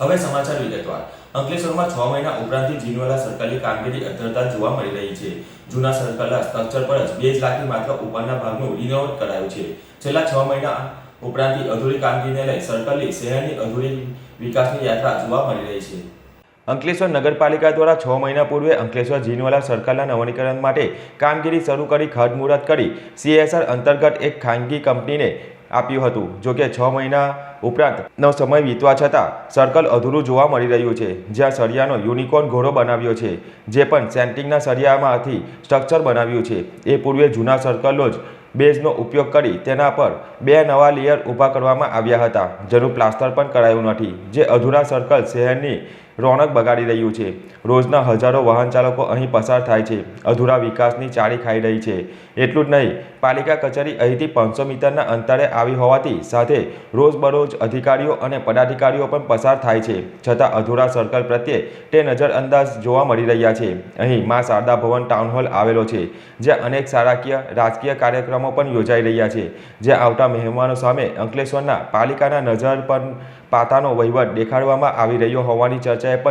હવે સમાચાર વિગતવાર. અંકલેશ્વરમાં છ મહિના ઉપરાંતથી જીનવાલા સર્કલની કામગીરી અધરતા જોવા મળી રહી છે. જૂના સર્કલના સ્ટ્રક્ચર પર જ બે જ લાખની માત્ર ઉપરના ભાગનું રિનોવેટ કરાયું છે. છેલ્લા છ મહિના ઉપરાંતથી અધૂરી કામગીરીને લઈ સર્કલની શહેરની અધૂરી વિકાસની યાત્રા જોવા મળી રહી છે. અંકલેશ્વર નગરપાલિકા દ્વારા છ મહિના પૂર્વે અંકલેશ્વર જીનવાલા સર્કલના નવીનીકરણ માટે કામગીરી શરૂ કરી ખાતમુહૂર્ત કરી સીએસઆર અંતર્ગત એક ખાનગી કંપનીને આપ્યું હતું. જોકે છ મહિના ઉપરાંતનો સમય વીતવા છતાં, સર્કલ અધૂરું જોવા મળી રહ્યું છે, જ્યાં સળિયાનો યુનિકોર્ન ઘોડો બનાવ્યો છે, જે પણ સેન્ટિંગના સળિયામાંથી સ્ટ્રક્ચર બનાવ્યું છે. એ પૂર્વે જૂના સર્કલો જ બેઝનો ઉપયોગ કરી તેના પર બે નવા લેયર ઊભા કરવામાં આવ્યા હતા. જેનું પ્લાસ્ટર પણ કરાયું નથી, જે અધૂરા સર્કલ શહેરની રોનક બગાડી રહ્યું છે. રોજના હજારો વાહન ચાલકો અહીં પસાર થાય છે, અધૂરા વિકાસની ચાળી ખાઈ રહી છે. એટલું જ નહીં, પાલિકા કચેરી અહીંથી પાંચસો મીટરના અંતરે આવી હોવાથી સાથે રોજબરોજ અધિકારીઓ અને પદાધિકારીઓ પણ પસાર થાય છે. છતાં અધૂરા સર્કલ પ્રત્યે તે નજરઅંદાજ જોવા મળી રહ્યા છે. અહીં મા શારદા ભવન ટાઉન હોલ આવેલો છે, જ્યાં અનેક શાળાકીય, રાજકીય કાર્યક્રમો પણ યોજાઈ રહ્યા છે. જ્યાં આવતા મહેમાનો સામે અંકલેશ્વરના પાલિકાના નજર પર પાતાનો વહીવટ દેખાડવામાં આવી રહ્યો હોવાની ચર્ચાએ પણ